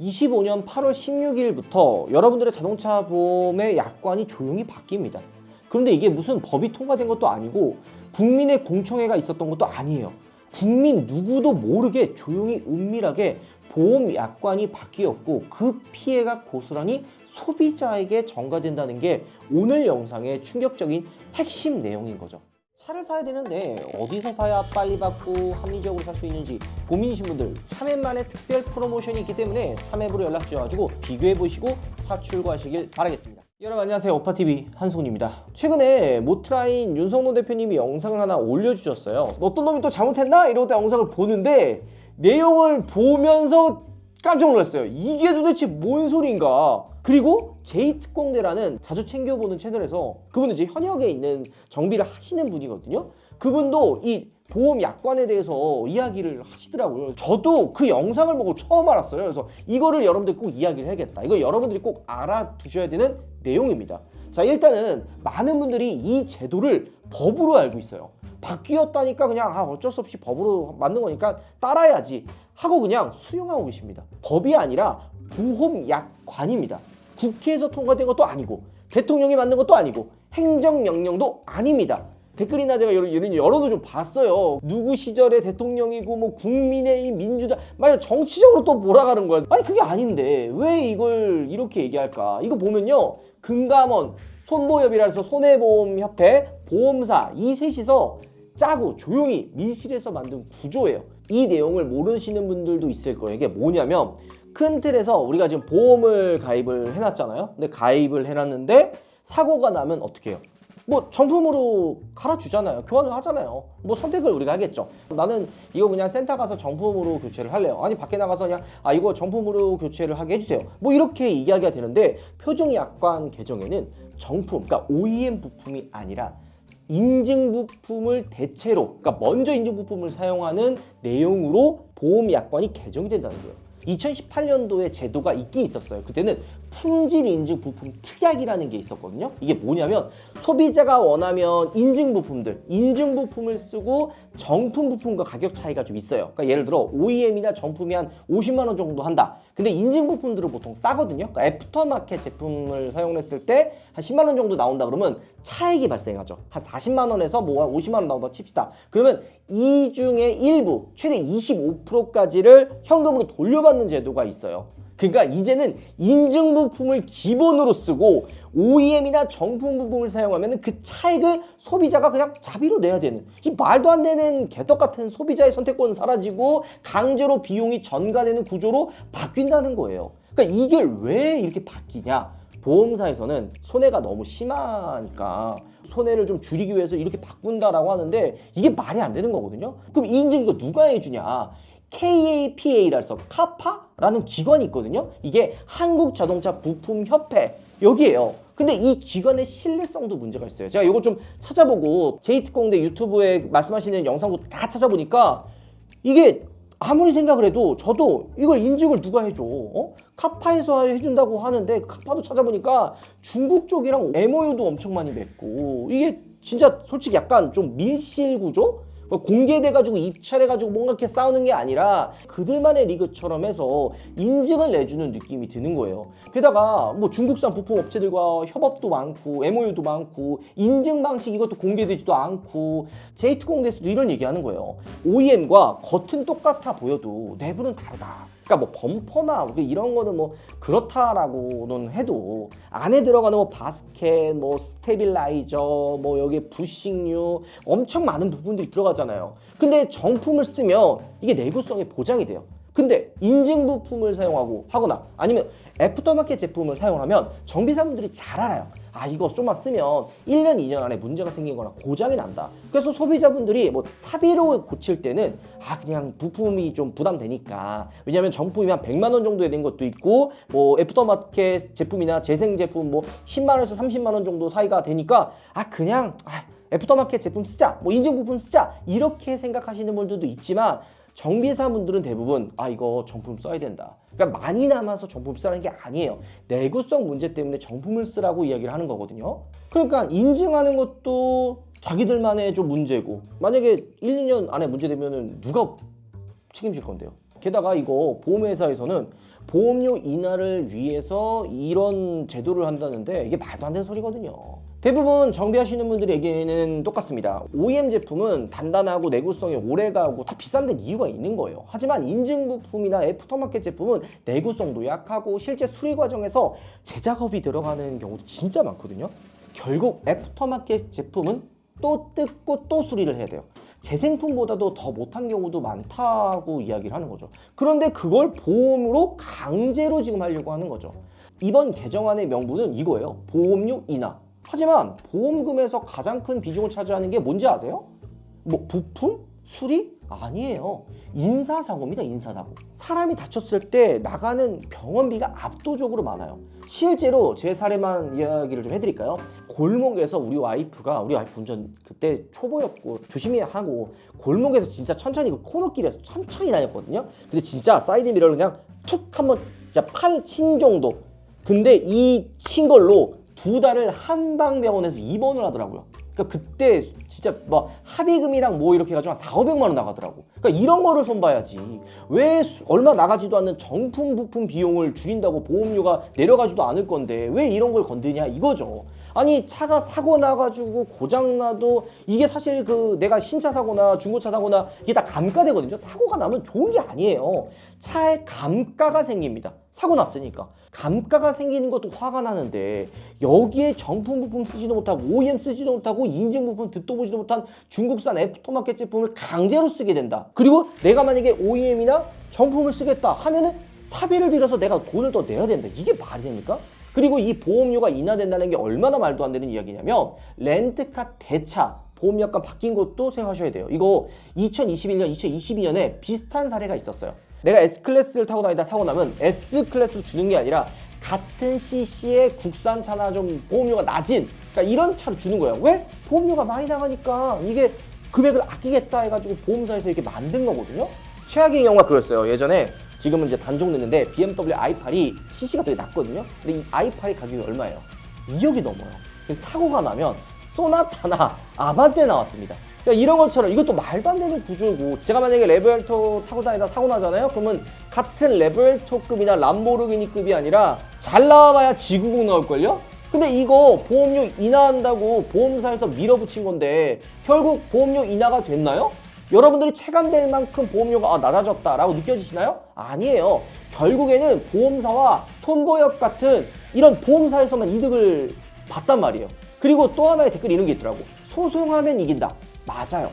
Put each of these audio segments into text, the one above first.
25년 8월 16일부터 여러분들의 자동차 보험의 약관이 조용히 바뀝니다. 그런데 이게 무슨 법이 통과된 것도 아니고 국민의 공청회가 있었던 것도 아니에요. 국민 누구도 모르게 조용히 은밀하게 보험 약관이 바뀌었고 그 피해가 고스란히 소비자에게 전가된다는 게 오늘 영상의 충격적인 핵심 내용인 거죠. 차를 사야 되는데 어디서 사야 빨리 받고 합리적으로 살 수 있는지 고민이신 분들 참외만의 특별 프로모션이 있기 때문에 참외부로 연락 주셔가지고 비교해 보시고 차 출고하시길 바라겠습니다. 여러분 안녕하세요 오파TV 한승훈입니다. 최근에 모트라인 윤성노 대표님이 영상을 하나 올려주셨어요. 어떤 놈이 또 잘못했나? 이러고 딱 영상을 보는데 내용을 보면서 깜짝 놀랐어요. 이게 도대체 뭔 소리인가? 그리고 제이특공대라는 자주 챙겨보는 채널에서 그분은 이제 현역에 있는 정비를 하시는 분이거든요. 그분도 이 보험 약관에 대해서 이야기를 하시더라고요. 저도 그 영상을 보고 처음 알았어요. 그래서 이거를 여러분들 꼭 이야기를 해야겠다. 이거 여러분들이 꼭 알아두셔야 되는 내용입니다. 자, 일단은 많은 분들이 이 제도를 법으로 알고 있어요. 바뀌었다니까 그냥 아, 어쩔 수 없이 법으로 만든 거니까 따라야지 하고 그냥 수용하고 계십니다. 법이 아니라 보험 약관입니다. 국회에서 통과된 것도 아니고 대통령이 만든 것도 아니고 행정명령도 아닙니다. 댓글이나 제가 여러, 여러, 여러도 좀 봤어요. 누구 시절에 대통령이고 뭐 국민의힘 민주당 말 정치적으로 또 몰아가는 거야. 아니 그게 아닌데 왜 이걸 이렇게 얘기할까? 이거 보면요. 금감원, 손보협이라서 손해보험협회, 보험사 이 셋이서 짜고 조용히 밀실에서 만든 구조예요. 이 내용을 모르시는 분들도 있을 거예요. 이게 뭐냐면 큰 틀에서 우리가 지금 보험을 가입을 해놨잖아요. 근데 가입을 해놨는데 사고가 나면 어떻게 해요? 뭐 정품으로 갈아주잖아요. 교환을 하잖아요. 뭐 선택을 우리가 하겠죠. 나는 이거 그냥 센터 가서 정품으로 교체를 할래요. 아니 밖에 나가서 그냥 아 이거 정품으로 교체를 하게 해주세요. 뭐 이렇게 이야기가 되는데 표준 약관 개정에는 정품, 그러니까 OEM 부품이 아니라 인증 부품을 대체로, 그러니까 먼저 인증 부품을 사용하는 내용으로 보험 약관이 개정이 된다는 거예요. 2018년도에 제도가 있긴 있었어요. 그때는 품질 인증 부품 특약이라는 게 있었거든요. 이게 뭐냐면 소비자가 원하면 인증 부품들, 인증 부품을 쓰고 정품 부품과 가격 차이가 좀 있어요. 그러니까 예를 들어 OEM이나 정품이 한 50만 원 정도 한다. 근데 인증 부품들은 보통 싸거든요. 그러니까 애프터마켓 제품을 사용했을 때 한 10만 원 정도 나온다 그러면 차익이 발생하죠. 한 40만 원에서 뭐 한 50만 원 나온다 칩시다. 그러면 이 중에 일부 최대 25%까지를 현금으로 돌려받는 제도가 있어요. 그러니까 이제는 인증 부품을 기본으로 쓰고 OEM이나 정품 부품을 사용하면 그 차익을 소비자가 그냥 자비로 내야 되는 이 말도 안 되는 개떡 같은 소비자의 선택권은 사라지고 강제로 비용이 전가되는 구조로 바뀐다는 거예요. 그러니까 이게 왜 이렇게 바뀌냐? 보험사에서는 손해가 너무 심하니까 손해를 좀 줄이기 위해서 이렇게 바꾼다라고 하는데 이게 말이 안 되는 거거든요. 그럼 이 인증 이거 누가 해주냐? KAPA라서 카파 라는 기관이 있거든요. 이게 한국자동차 부품협회 여기에요. 근데 이 기관의 신뢰성도 문제가 있어요. 제가 이거 좀 찾아보고 제이특공대 유튜브에 말씀하시는 영상도 다 찾아보니까 이게 아무리 생각을 해도 저도 이걸 인증을 누가 해줘? 어? 카파에서 해준다고 하는데 카파도 찾아보니까 중국 쪽이랑 MOU도 엄청 많이 맺고 이게 진짜 솔직히 약간 좀 밀실 구조? 공개돼가지고 입찰해가지고 뭔가 이렇게 싸우는 게 아니라 그들만의 리그처럼 해서 인증을 내주는 느낌이 드는 거예요. 게다가 뭐 중국산 부품 업체들과 협업도 많고 MOU도 많고 인증 방식 이것도 공개되지도 않고 제이트공대에서도 이런 얘기하는 거예요. OEM과 겉은 똑같아 보여도 내부는 다르다. 그러니까 뭐 범퍼나 뭐 이런 거는 뭐 그렇다라고는 해도 안에 들어가는 뭐 바스켓, 뭐 스테빌라이저, 뭐 여기 부식류 엄청 많은 부분들이 들어가잖아요. 근데 정품을 쓰면 이게 내구성이 보장이 돼요. 근데 인증 부품을 사용하고 하거나 아니면 애프터마켓 제품을 사용하면 정비사분들이 잘 알아요. 아 이거 좀만 쓰면 1년 2년 안에 문제가 생기거나 고장이 난다. 그래서 소비자분들이 뭐 사비로 고칠 때는 아 그냥 부품이 좀 부담되니까 왜냐하면 정품이 한 100만 원 정도에 된 것도 있고 뭐 애프터마켓 제품이나 재생 제품 뭐 10만 원에서 30만 원 정도 사이가 되니까 아 그냥 아, 애프터마켓 제품 쓰자 뭐 인증 부품 쓰자 이렇게 생각하시는 분들도 있지만 정비사분들은 대부분 아 이거 정품 써야 된다. 그러니까 많이 남아서 정품 쓰라는 게 아니에요. 내구성 문제 때문에 정품을 쓰라고 이야기를 하는 거거든요. 그러니까 인증하는 것도 자기들만의 좀 문제고 만약에 1, 2년 안에 문제되면은 누가 책임질 건데요. 게다가 이거 보험회사에서는 보험료 인하를 위해서 이런 제도를 한다는데 이게 말도 안 되는 소리거든요. 대부분 정비하시는 분들에게는 똑같습니다. OEM 제품은 단단하고 내구성이 오래가고 다 비싼 데 이유가 있는 거예요. 하지만 인증 부품이나 애프터마켓 제품은 내구성도 약하고 실제 수리 과정에서 재작업이 들어가는 경우도 진짜 많거든요. 결국 애프터마켓 제품은 또 뜯고 또 수리를 해야 돼요. 재생품보다도 더 못한 경우도 많다고 이야기를 하는 거죠. 그런데 그걸 보험으로 강제로 지금 하려고 하는 거죠. 이번 개정안의 명분은 이거예요. 보험료 인하. 하지만 보험금에서 가장 큰 비중을 차지하는 게 뭔지 아세요? 뭐 부품? 수리? 아니에요. 인사사고입니다. 인사사고. 사람이 다쳤을 때 나가는 병원비가 압도적으로 많아요. 실제로 제 사례만 이야기를 좀 해드릴까요? 골목에서 우리 와이프가 우리 와이프 운전 그때 초보였고 조심히 하고 골목에서 진짜 천천히 그 코너길에서 천천히 다녔거든요. 근데 진짜 사이드 미러를 그냥 툭 한번 진짜 팔 친 정도. 근데 이 친 걸로 두 달을 한방병원에서 입원을 하더라고요. 그러니까 그때 진짜 뭐 합의금이랑 뭐 이렇게 해가지고 한 4, 500만 원 나가더라고. 그러니까 이런 거를 손봐야지. 왜 수- 얼마 나가지도 않는 정품 부품 비용을 줄인다고 보험료가 내려가지도 않을 건데 왜 이런 걸 건드냐 이거죠. 아니 차가 사고 나가지고 고장 나도 이게 사실 그 내가 신차 사고나 중고차 사고나 이게 다 감가되거든요. 사고가 나면 좋은 게 아니에요. 차에 감가가 생깁니다. 사고 났으니까 감가가 생기는 것도 화가 나는데 여기에 정품 부품 쓰지도 못하고 OEM 쓰지도 못하고 인증 부품 듣도 보지도 못한 중국산 애프터마켓 제품을 강제로 쓰게 된다. 그리고 내가 만약에 OEM이나 정품을 쓰겠다 하면은 사비를 들여서 내가 돈을 더 내야 된다. 이게 말이 됩니까? 그리고 이 보험료가 인하된다는 게 얼마나 말도 안 되는 이야기냐면 렌트카 대차 보험 약관 바뀐 것도 생각하셔야 돼요. 이거 2021년, 2022년에 비슷한 사례가 있었어요. 내가 S클래스를 타고 다니다 사고 나면 S클래스로 주는 게 아니라 같은 CC의 국산차나 좀 보험료가 낮은 그러니까 이런 차로 주는 거예요. 왜? 보험료가 많이 나가니까 이게 금액을 아끼겠다 해가지고 보험사에서 이렇게 만든 거거든요. 최악의 경우가 그랬어요. 예전에 지금은 이제 단종됐는데 BMW i8이 CC가 되게 낮거든요. 근데 이 i8이 가격이 얼마예요? 2억이 넘어요. 사고가 나면 소나타나 아반떼 나왔습니다. 그러니까 이런 것처럼 이것도 말도 안 되는 구조고 제가 만약에 레벨토 타고 다니다 사고 나잖아요. 그러면 같은 레벨토급이나 람보르기니급이 아니라 잘 나와봐야 지구국 나올걸요? 근데 이거 보험료 인하한다고 보험사에서 밀어붙인 건데 결국 보험료 인하가 됐나요? 여러분들이 체감될 만큼 보험료가 아, 낮아졌다라고 느껴지시나요? 아니에요. 결국에는 보험사와 손보협 같은 이런 보험사에서만 이득을 봤단 말이에요. 그리고 또 하나의 댓글이 이런 게 있더라고. 소송하면 이긴다. 맞아요.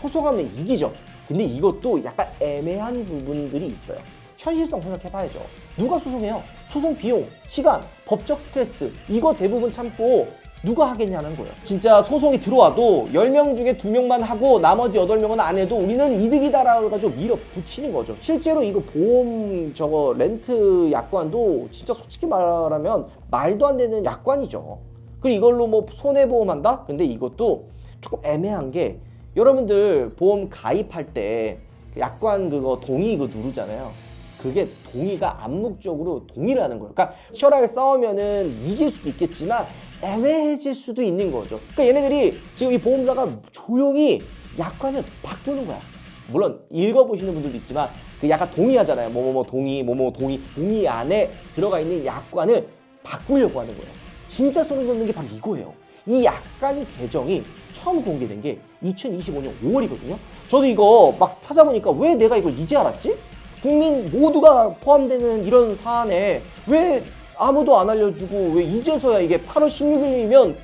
소송하면 이기죠. 근데 이것도 약간 애매한 부분들이 있어요. 현실성 생각해봐야죠. 누가 소송해요? 소송 비용, 시간, 법적 스트레스 이거 대부분 참고 누가 하겠냐는 거예요. 진짜 소송이 들어와도 10명 중에 2명만 하고 나머지 8명은 안 해도 우리는 이득이다라고 해가지고 밀어붙이는 거죠. 실제로 이거 보험 저거 렌트 약관도 진짜 솔직히 말하면 말도 안 되는 약관이죠. 그리고 이걸로 뭐 손해보험 한다? 근데 이것도 조금 애매한 게 여러분들 보험 가입할 때그 약관 그거 동의 이거 누르잖아요. 그게 동의가 암묵적으로 동의라는 거예요. 그러니까 치열하게 싸우면은 이길 수도 있겠지만 애매해질 수도 있는 거죠. 그러니까 얘네들이 지금 이 보험사가 조용히 약관을 바꾸는 거야. 물론 읽어보시는 분들도 있지만 그 약간 동의하잖아요. 뭐뭐뭐 동의, 뭐뭐 동의, 동의 안에 들어가 있는 약관을 바꾸려고 하는 거예요. 진짜 소름 돋는 게 바로 이거예요. 이 약관 개정이 처음 공개된 게 2025년 5월이거든요. 저도 이거 막 찾아보니까 왜 내가 이걸 이제 알았지? 국민 모두가 포함되는 이런 사안에 왜 아무도 안 알려주고 왜 이제서야 이게 8월 16일이면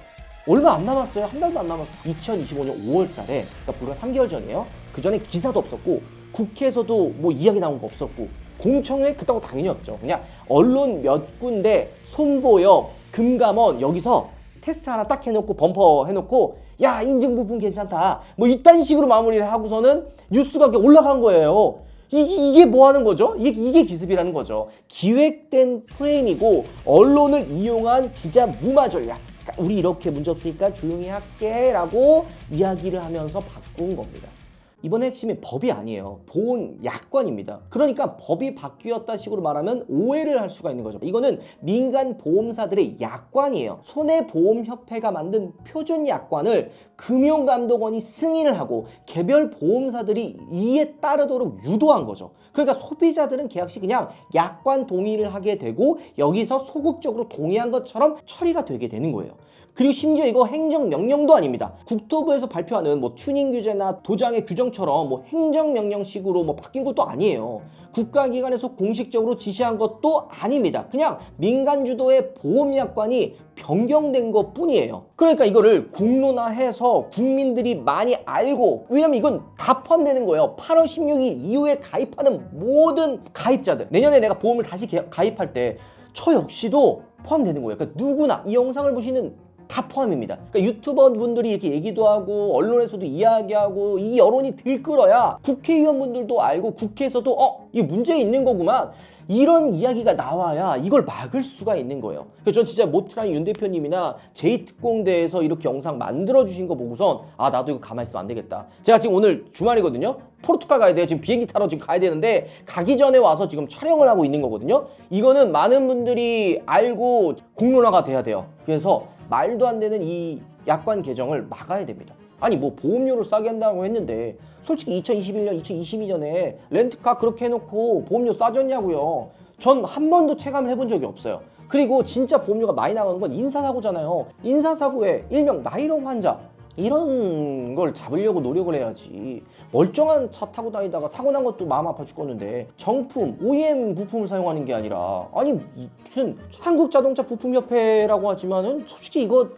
얼마 안 남았어요. 한 달도 안 남았어요. 2025년 5월 달에, 그러니까 불과 3개월 전이에요. 그 전에 기사도 없었고, 국회에서도 뭐 이야기 나온 거 없었고, 공청회 그따고 당연히 없죠. 그냥 언론 몇 군데, 손보여, 금감원, 여기서 테스트 하나 딱 해놓고, 범퍼 해놓고, 야, 인증 부분 괜찮다. 뭐 이딴 식으로 마무리를 하고서는 뉴스가 올라간 거예요. 이, 게 뭐 하는 거죠? 이게, 이게 기습이라는 거죠. 기획된 프레임이고 언론을 이용한 진짜 무마 전략. 우리 이렇게 문제 없으니까 조용히 할게 라고 이야기를 하면서 바꾼 겁니다. 이번에 핵심이 법이 아니에요. 보온 약관입니다. 그러니까 법이 바뀌었다 식으로 말하면 오해를 할 수가 있는 거죠. 이거는 민간 보험사들의 약관이에요. 손해보험협회가 만든 표준 약관을 금융감독원이 승인을 하고 개별 보험사들이 이에 따르도록 유도한 거죠. 그러니까 소비자들은 계약 시 그냥 약관 동의를 하게 되고 여기서 소극적으로 동의한 것처럼 처리가 되게 되는 거예요. 그리고 심지어 이거 행정명령도 아닙니다. 국토부에서 발표하는 뭐 튜닝 규제나 도장의 규정 처럼 뭐 행정명령식으로 뭐 바뀐 것도 아니에요. 국가기관에서 공식적으로 지시한 것도 아닙니다. 그냥 민간 주도의 보험약관이 변경된 것 뿐이에요. 그러니까 이거를 공론화해서 국민들이 많이 알고 왜냐면 이건 다 포함되는 거예요. 8월 16일 이후에 가입하는 모든 가입자들 내년에 내가 보험을 다시 개- 가입할 때 저 역시도 포함되는 거예요. 그러니까 누구나 이 영상을 보시는 다 포함입니다. 그러니까 유튜버 분들이 이렇게 얘기도 하고 언론에서도 이야기하고 이 여론이 들끓어야 국회의원 분들도 알고 국회에서도 어, 이 문제 있는 거구만. 이런 이야기가 나와야 이걸 막을 수가 있는 거예요. 그래서 전 진짜 모트라인 윤 대표님이나 제2특공대에서 이렇게 영상 만들어 주신 거 보고선 아 나도 이거 가만히 있으면 안 되겠다. 제가 지금 오늘 주말이거든요. 포르투갈 가야 돼요. 지금 비행기 타러 지금 가야 되는데 가기 전에 와서 지금 촬영을 하고 있는 거거든요. 이거는 많은 분들이 알고 공론화가 돼야 돼요. 그래서 말도 안 되는 이 약관 개정을 막아야 됩니다. 아니 뭐 보험료를 싸게 한다고 했는데 솔직히 2021년, 2022년에 렌트카 그렇게 해놓고 보험료 싸졌냐고요. 전 한 번도 체감을 해본 적이 없어요. 그리고 진짜 보험료가 많이 나가는 건 인사사고잖아요. 인사사고에 일명 나이롱 환자 이런 걸 잡으려고 노력을 해야지. 멀쩡한 차 타고 다니다가 사고 난 것도 마음 아파 죽겠는데 정품, OEM 부품을 사용하는 게 아니라. 아니 이- 무슨 한국자동차 부품협회라고 하지만은 솔직히 이거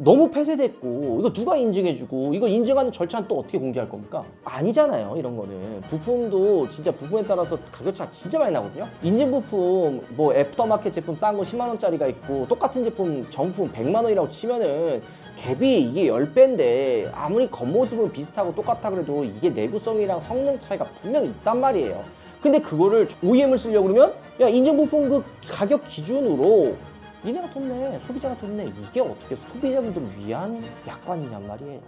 너무 폐쇄됐고 이거 누가 인증해주고 이거 인증하는 절차는 또 어떻게 공개할 겁니까? 아니잖아요 이런 거는. 부품도 진짜 부품에 따라서 가격 차가 진짜 많이 나거든요. 인증 부품 뭐 애프터마켓 제품 싼 거 10만 원짜리가 있고 똑같은 제품 정품 100만 원이라고 치면은 갭이 이게 10배인데 아무리 겉모습은 비슷하고 똑같다 그래도 이게 내구성이랑 성능 차이가 분명히 있단 말이에요. 근데 그거를 OEM을 쓰려고 그러면 야 인증 부품 그 가격 기준으로 니네가 돈 내, 소비자가 돈 내. 이게 어떻게 소비자분들을 위한 약관이냔 말이에요.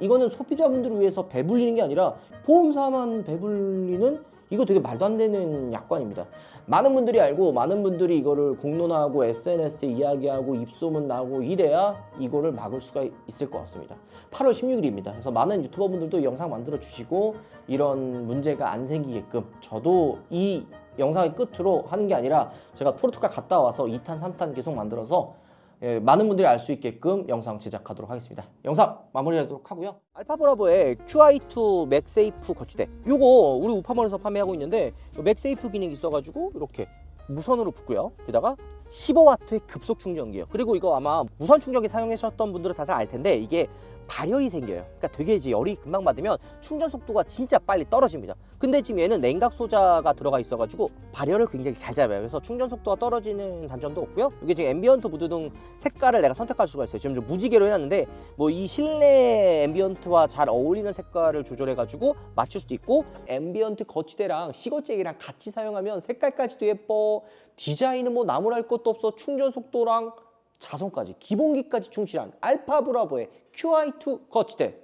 이거는 소비자분들을 위해서 배불리는 게 아니라 보험사만 배불리는 이거 되게 말도 안 되는 약관입니다. 많은 분들이 알고 많은 분들이 이거를 공론화하고 SNS에 이야기하고 입소문 나고 이래야 이거를 막을 수가 있을 것 같습니다. 8월 16일입니다. 그래서 많은 유튜버 분들도 이 영상 만들어 주시고 이런 문제가 안 생기게끔 저도 이 영상의 끝으로 하는 게 아니라 제가 포르투갈 갔다 와서 2탄, 3탄 계속 만들어서 예, 많은 분들이 알 수 있게끔 영상 제작하도록 하겠습니다. 영상 마무리하도록 하고요. 알파브라보의 QI2 맥세이프 거치대. 요거 우리 우파몰에서 판매하고 있는데 요 맥세이프 기능이 있어가지고 이렇게 무선으로 붙고요. 게다가 15와트의 급속 충전기예요. 그리고 이거 아마 무선 충전기 사용하셨던 분들은 다들 알 텐데 이게 발열이 생겨요. 그러니까 되게 이제 열이 금방 받으면 충전 속도가 진짜 빨리 떨어집니다. 근데 지금 얘는 냉각 소자가 들어가 있어가지고 발열을 굉장히 잘 잡아요. 그래서 충전 속도가 떨어지는 단점도 없고요. 이게 지금 앰비언트 무드 등 색깔을 내가 선택할 수가 있어요. 지금 좀 무지개로 해놨는데 뭐 이 실내 앰비언트와 잘 어울리는 색깔을 조절해가지고 맞출 수도 있고 앰비언트 거치대랑 시거잭이랑 같이 사용하면 색깔까지도 예뻐 디자인은 뭐 나무랄 것도 없어 충전 속도랑 자성까지 기본기까지 충실한 알파 브라보의 QI2 거치대.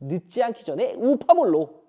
늦지 않기 전에 우파몰로